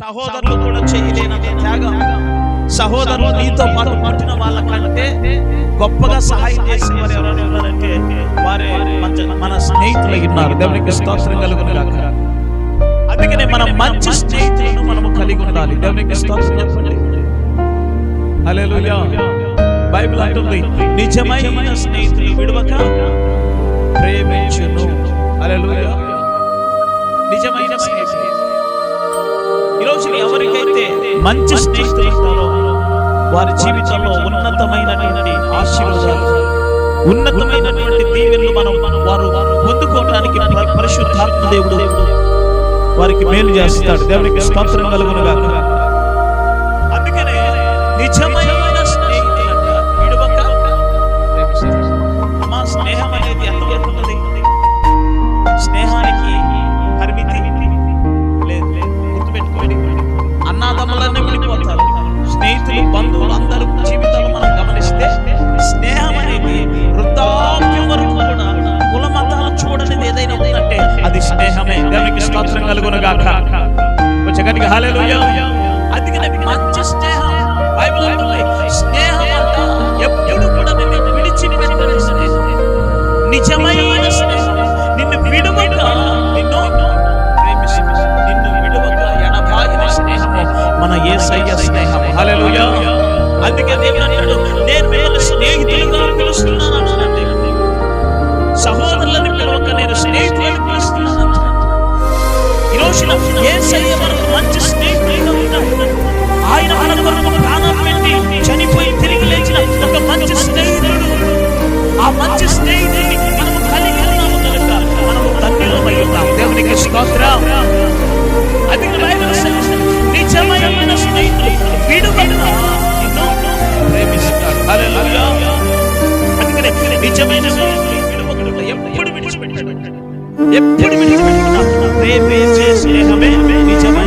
సహోదరులు కూడా చేయలేనంత త్యాగం. సహోదరులు నీతో పాటు పుట్టిన వాళ్ళకంటే గొప్పగా సహాయం చేసేవారు ఎవరైనా ఉన్నారంటే వారే మంచి- మన స్నేహితులు ఉన్నారు. దేవునికి స్తోత్రం కలుగును గాక. అందుకనే మనం మంచి స్నేహితులను మనము కలిగి ఉండాలి. దేవునికి స్తోత్రం చెప్పండి. హల్లెలూయా. బైబిల్ అంటుంది నిజమైన స్నేహితులు విడవక ప్రేమించును. హల్లెలూయా. నిజమైన స్నేహితులు. ఈరోజు ఎవరికైతే మంచి స్నేహితులు ఉంటారో వారి జీవితంలో ఉన్నతమైనటువంటి ఆశీర్వాదాలు ఉన్నతమైనటువంటి దీవెనలు మనం వారు పొందుకోవడానికి ప్ర- పరిశుద్ధాత్మ దేవుడు వారికి మేలు చేస్తాడు. దేవునికి స్తోత్రం కలుగునుగా అందుకనే నిజమైన కలుగును గాక కొంచెం గట్టిగా హల్లెలూయా. మంచి స్నేహం బైబిల్ అంటుంది స్నేహం అంట ఎప్పుడు కూడా నిన్ను విడిచిపెట్టని నిజమైన స్నేహం. నిన్ను విడువక నిన్ను ప్రేమిస్తుంది నిన్ను విడువక ఎడబాయిన స్నేహము మన యేసయ్య రోజున మనకు మంచి స్నేహితులుగా ఉన్నాడు ఆయన మన కొరకు ప్రాణం పెట్టి చనిపోయి తిరిగి లేచిన ఒక మంచి స్నేహితుడు. ఆ మంచి స్నేహితుడిని మనము కలిగి ఉన్నాము కనుక మనము ఉన్నాం దేవునికి స్తోత్రం. అది బైబిల్ నిజమైన స్నేహితులు. విడువక నిన్ను అందుకనే నిజమైన స్నేహితులు విడువకుండా ఎప్పుడు విడిచిపెట్టుకున్నా ప్రేమే నిజమే.